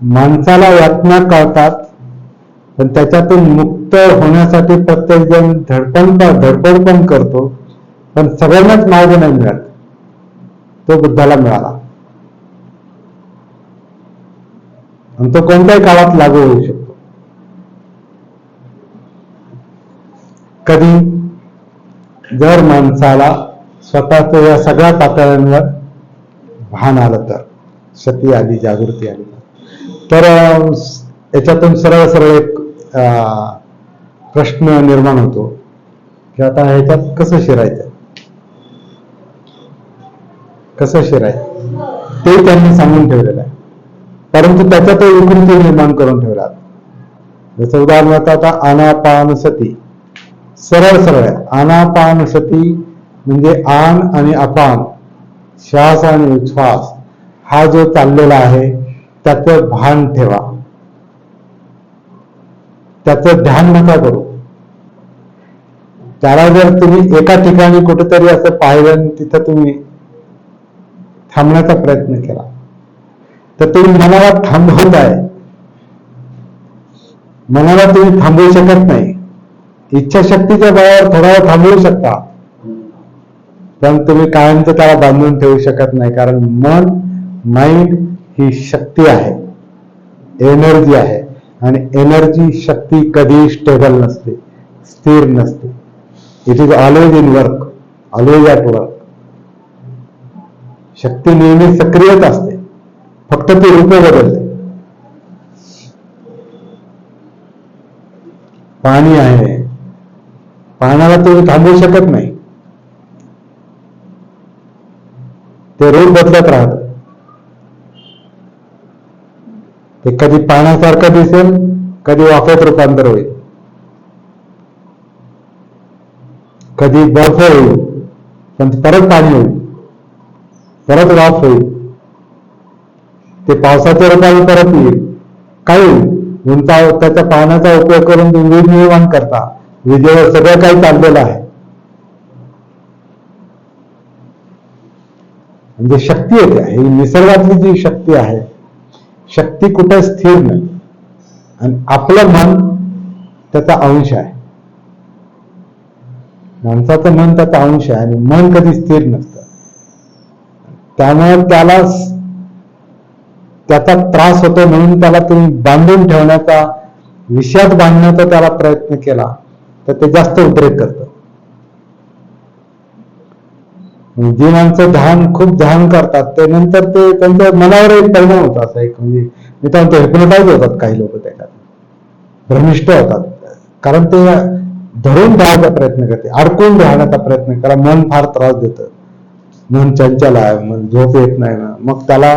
माणसाला यातना कळतात पण त्याच्यातून मुक्त होण्यासाठी प्रत्येक जण धडपण धडपड पण करतो पण सगळ्यांनाच मार्ग नाही मिळत. तो बुद्धाला मिळाला. आणि तो कोणत्याही काळात लागू होऊ शकतो. कधी? जर माणसाला स्वतःच या सगळ्या पातळ्यांवर भान आलं तर सती आली जागृती आली तर याच्यातून सरळ सरळ एक अं, प्रश्न निर्माण होतो की आता ह्याच्यात कसं शिरायचं? कसं शिरायचं? ते त्यांनी सांगून ठेवलेलं आहे. परंतु त्याच्यात विकृती निर्माण करून ठेवल्यात जसं उदाहरणार्थ आता आनापान सती सरळ सरळ आहे आनापान सती म्हणजे आन आणि अपान श्वास आणि उच्छ्वास हा जो चाललेला आहे त्याचं भान ठेवा. त्याचं ध्यान नका करू. त्याला जर तुम्ही एका ठिकाणी कुठेतरी असं पाहिलं आणि तिथं तुम्ही थांबण्याचा प्रयत्न केला तर तुम्ही मनाला थांबवताय मनाला तुम्ही थांबवू शकत नाही. इच्छाशक्तीच्या बळावर थोडा वेळ थांबवू शकता. पण तुम्ही कायमचं त्याला बांधून ठेवू शकत नाही कारण मन माइंड ही शक्ती आहे. एनर्जी आहे. आणि एनर्जी शक्ती कधी स्टेबल नसते. स्थिर नसते. It is always in work always at work शक्ती नेहमी सक्रियच असते. फक्त ती रूप बदलते. पाणी आहे. पाण्याला ते थांबवू शकत नाही. ते रूप बदलत राहत. ते कधी पाण्यासारखं दिसेल कधी वाफेत रूपांतर होईल. कधी बर्फ होईल पण परत पाणी होईल परत वाफ होईल. ते पावसाच्या रूपाने परत येईल. काही होईल उंचा त्याच्या पाण्याचा उपयोग करून तुम्ही वीज निर्माण करता. विजेवर सगळं काही चाललेलं आहे. म्हणजे शक्ती येते ही निसर्गातली जी शक्ती आहे शक्ती कुठे स्थिर नाही. आणि आपलं मन त्याचा अंश आहे. माणसाचं मन त्याचा अंश आहे आणि मन कधी स्थिर नसतं. त्यामुळे त्याला त्याचा त्रास होतो म्हणून त्याला तुम्ही बांधून ठेवण्याचा विषयात बांधण्याचा त्याला प्रयत्न केला तर ते जास्त उद्रेक करतं. जी माणसं ध्यान खूप ध्यान करतात. त्यानंतर ते त्यांच्या मनावर एक परिणाम होतो असा एक म्हणजे मी तर म्हणतो हिप्नोटाईज होतात काही लोक त्याच्यात. भ्रमिष्ट होतात. कारण ते धरून राहण्याचा प्रयत्न करते. अडकून राहण्याचा प्रयत्न करा. मन फार त्रास देतं. मन चंचल आहे मन झोप येत नाही ना. मग त्याला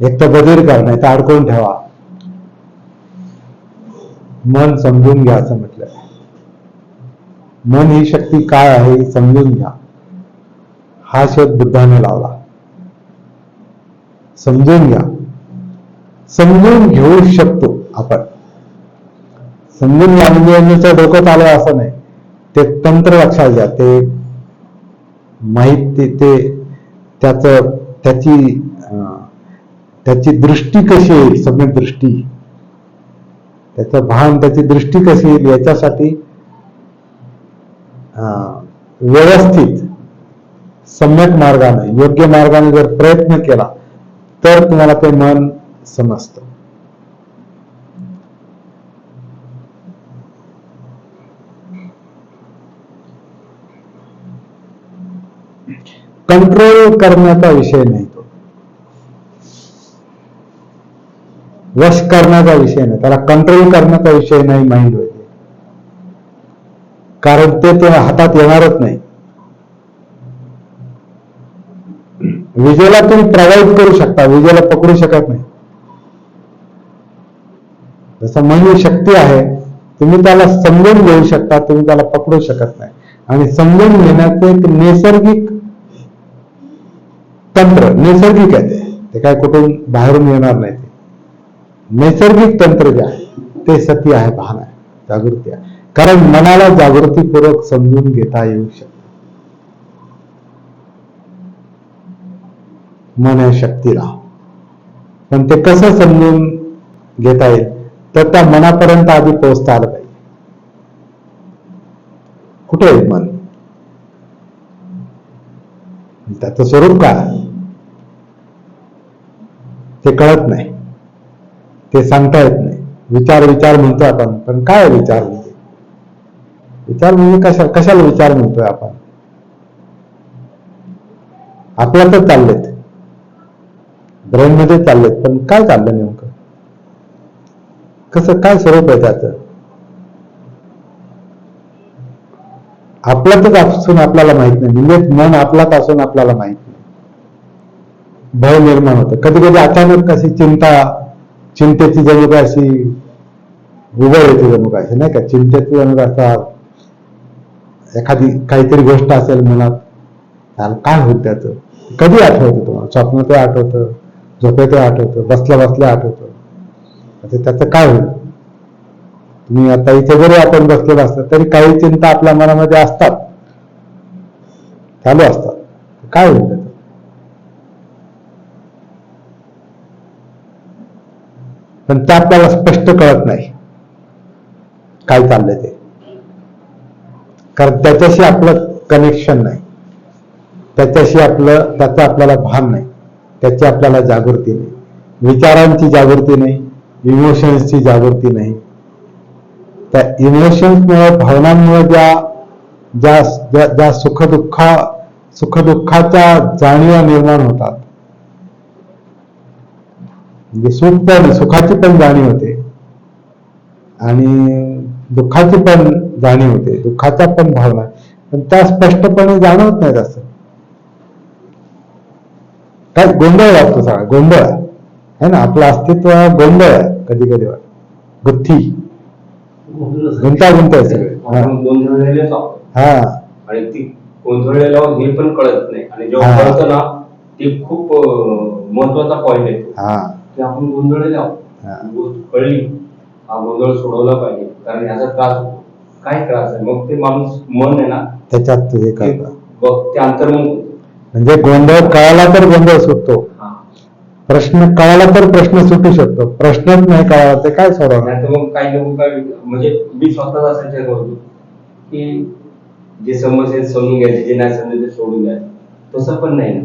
एक तर बधीर करा नाही तर अडकून ठेवा. मन समजून घ्या असं म्हटलं मन ही शक्ती काय आहे समजून घ्या. हा शोध बुद्धाने लावला. समजून घ्या. समजून घेऊ शकतो आपण. समजून घ्या म्हणजे डोक्यात डोकं असं नाही. ते तंत्र लक्षात घ्या. ते माहिती ते त्याच त्याची अं, त्याची दृष्टी कशी येईल? सम्यक दृष्टी. त्याचं भान त्याची दृष्टी कशी येईल? याच्यासाठी अं, व्यवस्थित सम्यक मार्गाने योग्य मार्गाने जर प्रयत्न केला तर तुम्हाला ते मन समजतं. कंट्रोल करण्याचा विषय नाही तो. वश करण्याचा विषय नाही. त्याला कंट्रोल करण्याचा विषय नाही माइंड होते कारण ते ते हातात येणारच नाही. विजेला तुम्ही प्रवाहित करू शकता विजेला पकडू शकत नाही. जसं मन शक्ती आहे तुम्ही त्याला समजून घेऊ शकता तुम्ही त्याला पकडू शकत नाही. आणि समजून घेण्याचं एक नैसर्गिक तंत्र नैसर्गिक आहे ते. ते काय कुठून बाहेरून येणार नाही ते. नैसर्गिक तंत्र जे आहे ते सती आहे भान आहे जागृती आहे. कारण मनाला जागृतीपूर्वक समजून घेता येऊ शकते मन आहे शक्तीला पण ते कसं समजून घेता येईल? तर त्या मनापर्यंत आधी पोहोचता आलं पाहिजे. कुठे आहे मन? त्याचं स्वरूप काय? ते कळत नाही. ते सांगता येत नाही. विचार विचार म्हणतो आपण. पण काय विचार म्हणजे? विचार म्हणजे कशा कशाला विचार म्हणतोय आपण? आपल्यातच चाललेत. मध्ये चाललेत पण काय चाललं नेमकं? कसं काय स्वरूप आहे त्याचं? आपल्यातच असून आपल्याला माहीत नाही. म्हणजे मन आपलाच असून आपल्याला माहीत नाही. भय निर्माण होतं. कधी कधी अचानक कशी चिंता चिंतेची जणू काय अशी उभं येते जणू काय. अशी नाही का? चिंतेची जणू असतात असा एखादी काहीतरी गोष्ट असेल मनात काय होत त्याचं? कधी आठवतं तुम्हाला? स्वप्न ते आठवतं? झोपे ते आठवतं बसल्या बसल्या आठवतं आता त्याचं काय होईल? तुम्ही आता इथे जरी आपण बसले असतात तरी काही चिंता आपल्या मनामध्ये असतात. चालू असतात. काय होईल त्याचं? पण ते आपल्याला स्पष्ट कळत नाही. काय चाललंय ते? कारण त्याच्याशी आपलं कनेक्शन नाही. त्याच्याशी आपलं त्याचं आपल्याला भान नाही. त्याची आपल्याला जागृती नाही. विचारांची जागृती नाही इमोशन्सची जागृती नाही. त्या इमोशन्समुळे भावनांमुळे ज्या ज्या ज्या ज्या सुखदुःखा सुखदुःखाच्या जाणीवा निर्माण होतात. म्हणजे सुख पण सुखाची पण जाणीव होते. आणि दुःखाची पण जाणीव होते. दुःखाच्या पण भावना. पण त्या स्पष्टपणे जाणवत नाहीत असं. काय गोंधळ वाटतो सगळा गोंधळ. आहे है ना? आपलं अस्तित्व गोंधळ आहे कधी कधी गुत्थी गुंतागुंत आहे सगळे. हा. आणि ती गोंधळलेलो हे पण कळत नाही. आणि जेव्हा. कळतं ना ते खूप महत्त्वाचा पॉईंट येतो हा. की आपण गोंधळलेलो. आहोत. गोष्ट कळली हा गोंधळ सोडवला पाहिजे. कारण याचा त्रास काय त्रास आहे? मग ते माणूस मन आहे ना त्याच्यात हे ते करतं. बघ ते अंतर्मुख होतं. म्हणजे गोंधळ कळाला तर गोंधळ सुटतो. हा. प्रश्न कळाला तर प्रश्न सुटू शकतो. प्रश्नच नाही कळाला ते काय सोडवणार? नाहीतर मग काही लोक काय म्हणजे मी स्वतःच असा विचार करतो की जे आहेत समजून घ्यायचे जे नाही समजले ते सोडून द्यायचे तसं पण नाही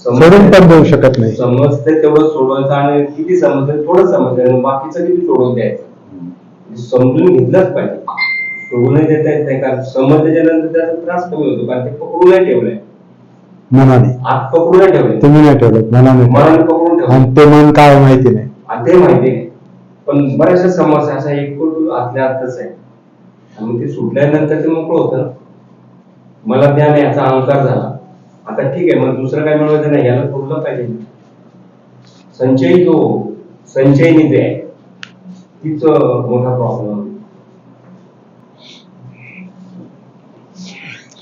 सोडून पण देऊ शकत नाही. समजते तेवढं सोडवायचं आणि किती समजते थोडं समजते आणि बाकीचं किती सोडून द्यायचं? म्हणजे समजून घेतलंच पाहिजे. सोडूनही देता येत नाही कारण समजल्याच्या नंतर त्याचा त्रास कमी होतो कारण ते पकडून नाही ठेवलंय. मनाने. आत पकडून नाही ठेवलंय तुम्ही नाही ठेवलं मनाने. मनाने ठेवलं. पकडून ठेवलं. आणि ते मन काय माहिती नाही. आणि ते माहिती आहे पण बऱ्याचशा समस्या अशा एक कुठं आतल्या आतच आहे आणि ते सुटल्यानंतर ते मोकळं होतं. ना मला ज्ञान आहे याचा अहंकार झाला. आता ठीक आहे मग दुसरं काय मिळवायचं नाही याला सोडलं पाहिजे. संचयी जो संचयी निधी आहे. तीच मोठा प्रॉब्लेम